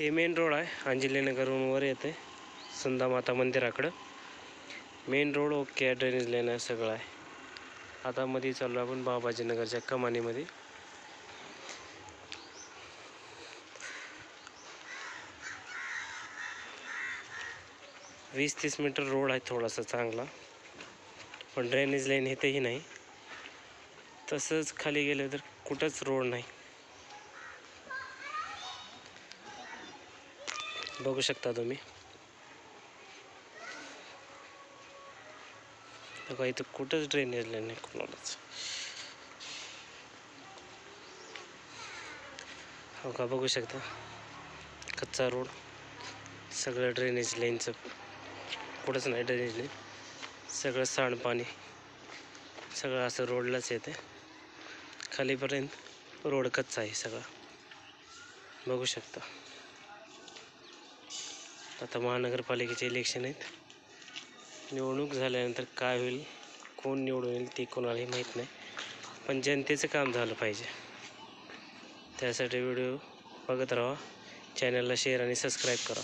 हे main road आहे. अंजलीनगरहून वर येते. सुंदा माता मंदिराकडं. मेन रोड ओके आहे. ड्रेनेज लाईन आहे. सगळं आहे. आता मध्ये चाललो आपण बाबाजीनगरच्या कमानीमध्ये. वीस तीस मीटर रोड आहे थोडासा चांगला. पण ड्रेनेज लाईन तेही नाही. तसंच खाली गेलं तर कुठंच रोड नाही. बघू शकता तुम्ही. बघा इथं कुठंच ड्रेनेज लाईन नाही कोणालाच. हो का बघू शकता. कच्चा रोड सगळं ड्रेनेज लाईनचं कुठंच नाही ड्रेनेज लाईन सगळं सांडपाणी सगळं असं रोडलाच येते खालीपर्यंत रोड कच्चा आहे सगळा. बघू शकता. आता महानगरपालिकेचे इलेक्शन आहेत. निवडणूक झाल्यानंतर काय होईल कोण निवडून येईल ते कोणालाही माहीत नाही. पण जनतेचं काम झालं पाहिजे. त्यासाठी व्हिडिओ बघत राहा. चॅनलला शेअर आणि सबस्क्राईब करा.